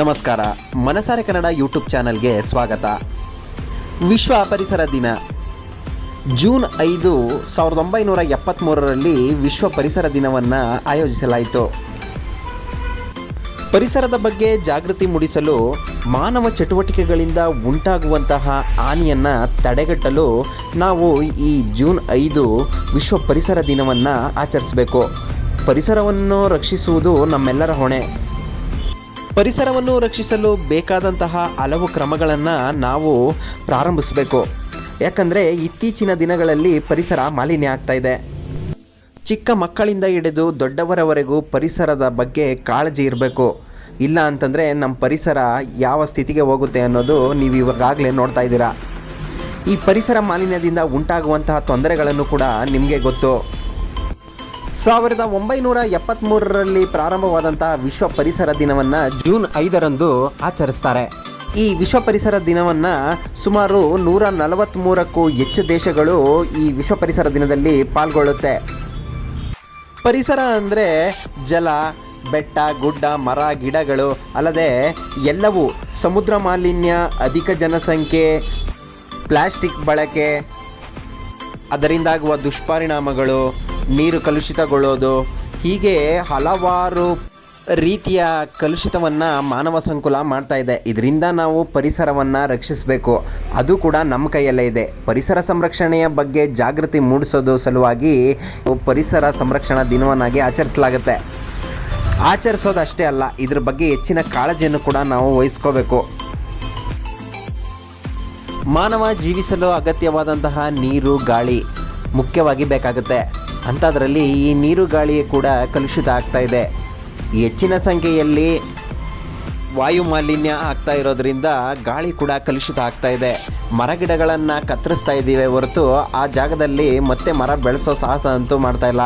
ನಮಸ್ಕಾರ. ಮನಸಾರೆ ಕನ್ನಡ ಯೂಟ್ಯೂಬ್ ಚಾನಲ್ಗೆ ಸ್ವಾಗತ. ವಿಶ್ವ ಪರಿಸರ ದಿನ. ಜೂನ್ ಐದು ಸಾವಿರದ ಒಂಬೈನೂರ ಎಪ್ಪತ್ತ್ಮೂರರಲ್ಲಿ ವಿಶ್ವ ಪರಿಸರ ದಿನವನ್ನು ಆಯೋಜಿಸಲಾಯಿತು. ಪರಿಸರದ ಬಗ್ಗೆ ಜಾಗೃತಿ ಮೂಡಿಸಲು ಮಾನವ ಚಟುವಟಿಕೆಗಳಿಂದ ಉಂಟಾಗುವಂತಹ ಹಾನಿಯನ್ನು ತಡೆಗಟ್ಟಲು ನಾವು ಈ ಜೂನ್ ಐದು ವಿಶ್ವ ಪರಿಸರ ದಿನವನ್ನು ಆಚರಿಸಬೇಕು. ಪರಿಸರವನ್ನು ರಕ್ಷಿಸುವುದು ನಮ್ಮೆಲ್ಲರ ಹೊಣೆ. ಪರಿಸರವನ್ನು ರಕ್ಷಿಸಲು ಬೇಕಾದಂತಹ ಹಲವು ಕ್ರಮಗಳನ್ನು ನಾವು ಪ್ರಾರಂಭಿಸಬೇಕು. ಯಾಕಂದರೆ ಇತ್ತೀಚಿನ ದಿನಗಳಲ್ಲಿ ಪರಿಸರ ಮಾಲಿನ್ಯ ಆಗ್ತಾ ಇದೆ. ಚಿಕ್ಕ ಮಕ್ಕಳಿಂದ ಹಿಡಿದು ದೊಡ್ಡವರವರೆಗೂ ಪರಿಸರದ ಬಗ್ಗೆ ಕಾಳಜಿ ಇರಬೇಕು. ಇಲ್ಲ ಅಂತಂದರೆ ನಮ್ಮ ಪರಿಸರ ಯಾವ ಸ್ಥಿತಿಗೆ ಹೋಗುತ್ತೆ ಅನ್ನೋದು ನೀವು ಇವಾಗಲೇ ನೋಡ್ತಾ ಇದ್ದೀರಾ. ಈ ಪರಿಸರ ಮಾಲಿನ್ಯದಿಂದ ಉಂಟಾಗುವಂತಹ ತೊಂದರೆಗಳನ್ನು ಕೂಡ ನಿಮಗೆ ಗೊತ್ತು. ಸಾವಿರದ ಒಂಬೈನೂರ ಎಪ್ಪತ್ತ್ಮೂರರಲ್ಲಿ ಪ್ರಾರಂಭವಾದಂತಹ ವಿಶ್ವ ಪರಿಸರ ದಿನವನ್ನು ಜೂನ್ ಐದರಂದು ಆಚರಿಸ್ತಾರೆ. ಈ ವಿಶ್ವ ಪರಿಸರ ದಿನವನ್ನು ಸುಮಾರು ನೂರ ನಲವತ್ತ್ಮೂರಕ್ಕೂ ಹೆಚ್ಚು ದೇಶಗಳು ಈ ವಿಶ್ವ ಪರಿಸರ ದಿನದಲ್ಲಿ ಪಾಲ್ಗೊಳ್ಳುತ್ತೆ. ಪರಿಸರ ಅಂದರೆ ಜಲ, ಬೆಟ್ಟ, ಗುಡ್ಡ, ಮರ, ಗಿಡಗಳು, ಅಲ್ಲದೆ ಎಲ್ಲವೂ ಸಮುದ್ರ ಮಾಲಿನ್ಯ, ಅಧಿಕ ಜನಸಂಖ್ಯೆ, ಪ್ಲಾಸ್ಟಿಕ್ ಬಳಕೆ, ಅದರಿಂದಾಗುವ ದುಷ್ಪರಿಣಾಮಗಳು ನೀರು ಕಲುಷಿತಗೊಳ್ಳೋದು. ಹೀಗೆ ಹಲವಾರು ರೀತಿಯ ಕಲುಷಿತವನ್ನು ಮಾನವ ಸಂಕುಲ ಮಾಡ್ತಾ ಇದೆ. ಇದರಿಂದ ನಾವು ಪರಿಸರವನ್ನು ರಕ್ಷಿಸಬೇಕು. ಅದು ಕೂಡ ನಮ್ಮ ಕೈಯಲ್ಲೇ ಇದೆ. ಪರಿಸರ ಸಂರಕ್ಷಣೆಯ ಬಗ್ಗೆ ಜಾಗೃತಿ ಮೂಡಿಸೋದು ಸಲುವಾಗಿ ಪರಿಸರ ಸಂರಕ್ಷಣಾ ದಿನವನ್ನಾಗಿ ಆಚರಿಸಲಾಗುತ್ತೆ. ಆಚರಿಸೋದು ಅಷ್ಟೇ ಅಲ್ಲ, ಇದ್ರ ಬಗ್ಗೆ ಹೆಚ್ಚಿನ ಕಾಳಜಿಯನ್ನು ಕೂಡ ನಾವು ವಹಿಸ್ಕೋಬೇಕು. ಮಾನವ ಜೀವಿಸಲು ಅಗತ್ಯವಾದಂತಹ ನೀರು, ಗಾಳಿ ಮುಖ್ಯವಾಗಿ ಬೇಕಾಗುತ್ತೆ. ಅಂಥದ್ರಲ್ಲಿ ಈ ನೀರು ಗಾಳಿ ಕೂಡ ಕಲುಷಿತ ಆಗ್ತಾ ಇದೆ. ಹೆಚ್ಚಿನ ಸಂಖ್ಯೆಯಲ್ಲಿ ವಾಯು ಮಾಲಿನ್ಯ ಆಗ್ತಾ ಇರೋದ್ರಿಂದ ಗಾಳಿ ಕೂಡ ಕಲುಷಿತ ಆಗ್ತಾ ಇದೆ. ಮರಗಿಡಗಳನ್ನು ಕತ್ತರಿಸ್ತಾ ಇದ್ದೀವಿ ಹೊರತು ಆ ಜಾಗದಲ್ಲಿ ಮತ್ತೆ ಮರ ಬೆಳೆಸೋ ಸಾಹಸ ಅಂತೂ ಮಾಡ್ತಾ ಇಲ್ಲ.